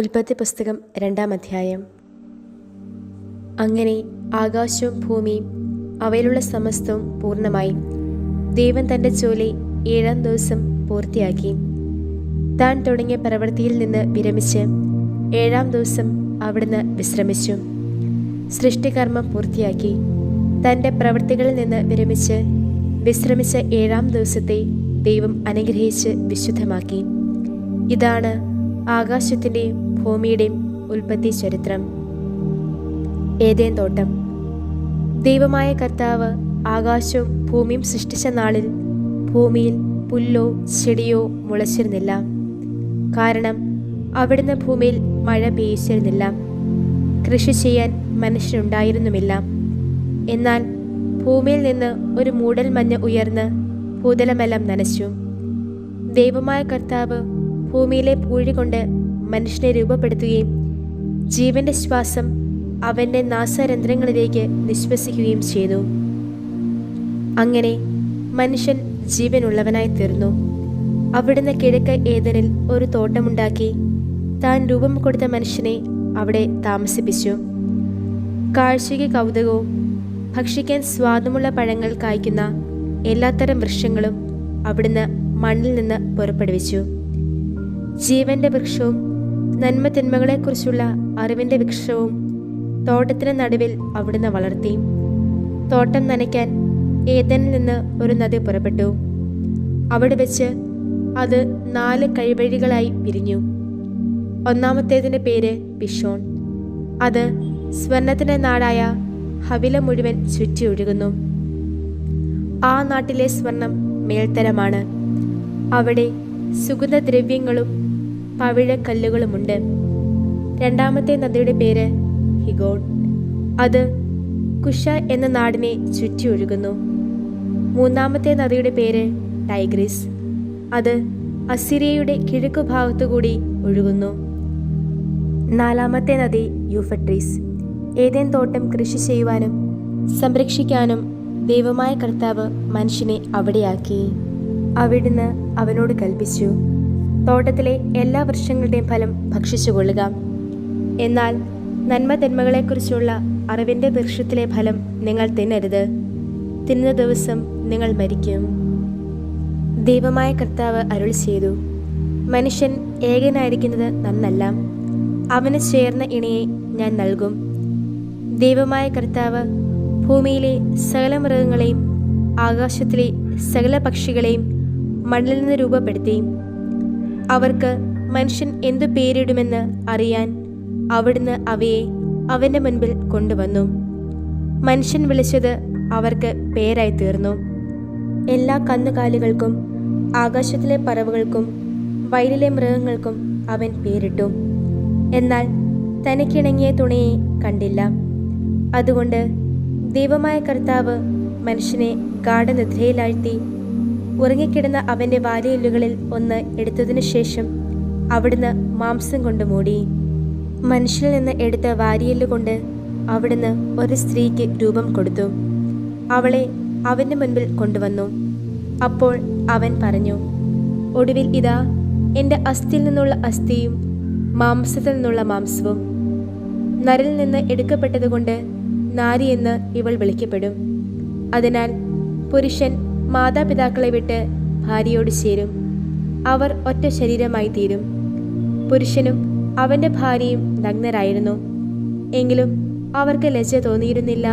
ഉൽപ്പത്തി പുസ്തകം രണ്ടാം അധ്യായം. അങ്ങനെ ആകാശവും ഭൂമിയും അവയിലുള്ള സമസ്തവും പൂർണമായി. ദൈവൻ തന്റെ ജോലി ഏഴാം ദിവസം പൂർത്തിയാക്കി. താൻ തുടങ്ങിയ പ്രവൃത്തിയിൽ നിന്ന് വിരമിച്ച് ഏഴാം ദിവസം അവിടുന്ന് വിശ്രമിച്ചു. സൃഷ്ടികർമ്മം പൂർത്തിയാക്കി. തന്റെ പ്രവൃത്തികളിൽ നിന്ന് വിരമിച്ച് വിശ്രമിച്ച ഏഴാം ദിവസത്തെ ദൈവം അനുഗ്രഹിച്ച് വിശുദ്ധമാക്കി. ഇതാണ് ആകാശത്തിന്റെയും ഭൂമിയുടെയും ഉൽപ്പത്തി ചരിത്രം. ഏതേൻ തോട്ടം? ദൈവമായ കർത്താവ് ആകാശവും ഭൂമിയും സൃഷ്ടിച്ച നാളിൽ ഭൂമിയിൽ പുല്ലോ ചെടിയോ മുളച്ചിരുന്നില്ല. കാരണം അവിടുന്ന് ഭൂമിയിൽ മഴ പെയ്യിച്ചിരുന്നില്ല കൃഷി ചെയ്യാൻ മനുഷ്യനുണ്ടായിരുന്നുമില്ല. എന്നാൽ ഭൂമിയിൽ നിന്ന് ഒരു മൂടൽ മഞ്ഞ് ഉയർന്ന് ഭൂതലമെല്ലാം നനച്ചു. ദൈവമായ കർത്താവ് ഭൂമിയിലെ പൂഴി കൊണ്ട് മനുഷ്യനെ രൂപപ്പെടുത്തുകയും ജീവന്റെ ശ്വാസം അവന്റെ നാസരന്ധ്രങ്ങളിലേക്ക് നിശ്വസിക്കുകയും ചെയ്തു. അങ്ങനെ മനുഷ്യൻ ജീവനുള്ളവനായി തീർന്നു. അവിടുന്ന് കിഴക്ക് ഏതനിൽ ഒരു തോട്ടമുണ്ടാക്കി താൻ രൂപം കൊടുത്ത മനുഷ്യനെ അവിടെ താമസിപ്പിച്ചു. കാഴ്ചയ്ക്ക് കൗതുകവും ഭക്ഷിക്കാൻ സ്വാദമുള്ള പഴങ്ങൾ കായ്ക്കുന്ന എല്ലാത്തരം വൃക്ഷങ്ങളും അവിടുന്ന് മണ്ണിൽ നിന്ന് പുറപ്പെടുവിച്ചു. ജീവന്റെ വൃക്ഷവും നന്മ തിന്മകളെക്കുറിച്ചുള്ള അറിവിന്റെ വൃക്ഷവും തോട്ടത്തിന് നടുവിൽ അവിടുന്ന് വളർത്തി. തോട്ടം നനയ്ക്കാൻ ഏതനിൽ നിന്ന് ഒരു നദി പുറപ്പെട്ടു. അവിടെ വെച്ച് അത് നാല് കഴിവഴികളായി പിരിഞ്ഞു. ഒന്നാമത്തേതിന്റെ പേര് പിഷോൺ അത് സ്വർണത്തിന്റെ നാടായ ഹവില മുഴുവൻ ചുറ്റി ഒഴുകുന്നു. ആ നാട്ടിലെ സ്വർണം മേൽത്തരമാണ്. അവിടെ സുഗന്ധദ്രവ്യങ്ങളും പവിഴക്കല്ലുകളുമുണ്ട് രണ്ടാമത്തെ നദിയുടെ പേര് ഹിഗോൺ. അത് കുഷ എന്ന നാടിനെ ചുറ്റി ഒഴുകുന്നു. മൂന്നാമത്തെ നദിയുടെ പേര് ടൈഗ്രിസ്. അത് അസിരിയയുടെ കിഴക്കു ഭാഗത്തുകൂടി ഒഴുകുന്നു. നാലാമത്തെ നദി യൂഫട്രീസ്. ഏതേൻ തോട്ടം കൃഷി ചെയ്യുവാനും സംരക്ഷിക്കാനും ദൈവമായ കർത്താവ് മനുഷ്യനെ അവിടെയാക്കി. അവിടുന്ന് അവനോട് കൽപ്പിച്ചു. തോട്ടത്തിലെ എല്ലാ വൃക്ഷങ്ങളുടെയും ഫലം ഭക്ഷിച്ചുകൊള്ളുക. എന്നാൽ നന്മ തിന്മകളെക്കുറിച്ചുള്ള അറിവിന്റെ വൃക്ഷത്തിലെ ഫലം നിങ്ങൾ തിന്നരുത്. തിന്ന ദിവസം നിങ്ങൾ മരിക്കും. ദൈവമായ കർത്താവ് അരുൾ ചെയ്തു. മനുഷ്യൻ ഏകനായിരിക്കുന്നത് നന്നല്ല. അവന് ചേർന്ന ഇണയെ ഞാൻ നൽകും. ദൈവമായ കർത്താവ് ഭൂമിയിലെ സകല മൃഗങ്ങളെയും ആകാശത്തിലെ സകല പക്ഷികളെയും മണ്ണിൽ നിന്ന് രൂപപ്പെടുത്തി. അവർക്ക് മനുഷ്യൻ എന്തു പേരിടുമെന്ന് അറിയാൻ അവിടുന്ന് അവയെ അവന്റെ മുൻപിൽ കൊണ്ടുവന്നു. മനുഷ്യൻ വിളിച്ചത് അവർക്ക് പേരായി തീർന്നു എല്ലാ കന്നുകാലികൾക്കും ആകാശത്തിലെ പറവുകൾക്കും വയലിലെ മൃഗങ്ങൾക്കും അവൻ പേരിട്ടു. എന്നാൽ തനിക്കിണങ്ങിയ തുണയെ കണ്ടില്ല. അതുകൊണ്ട് ദൈവമായ കർത്താവ് മനുഷ്യനെ ഗാഠനിദ്രയിലാഴ്ത്തി ഉറങ്ങിക്കിടന്ന അവന്റെ വാരിയല്ലുകളിൽ ഒന്ന് എടുത്തതിനു ശേഷം അവിടുന്ന് മാംസം കൊണ്ട് മൂടി. മനുഷ്യനിൽ നിന്ന് എടുത്ത വാരിയല്ലുകൊണ്ട് അവിടുന്ന് ഒരു സ്ത്രീക്ക് രൂപം കൊടുത്തു. അവളെ അവന്റെ മുൻപിൽ കൊണ്ടുവന്നു. അപ്പോൾ അവൻ പറഞ്ഞു ഒടുവിൽ ഇതാ എന്റെ അസ്ഥിയിൽ നിന്നുള്ള അസ്ഥിയും മാംസത്തിൽ നിന്നുള്ള മാംസവും. നരിൽ നിന്ന് എടുക്കപ്പെട്ടതുകൊണ്ട് നാരി എന്ന് ഇവൾ വിളിക്കപ്പെടും. അതിനാൽ പുരുഷൻ മാതാപിതാക്കളെ വിട്ട് ഭാര്യയോട് ചേരും. അവർ ഒറ്റ ശരീരമായി തീരും. പുരുഷനും അവന്റെ ഭാര്യയും നഗ്നരായിരുന്നു. എങ്കിലും അവർക്ക് ലജ്ജ തോന്നിയിരുന്നില്ല.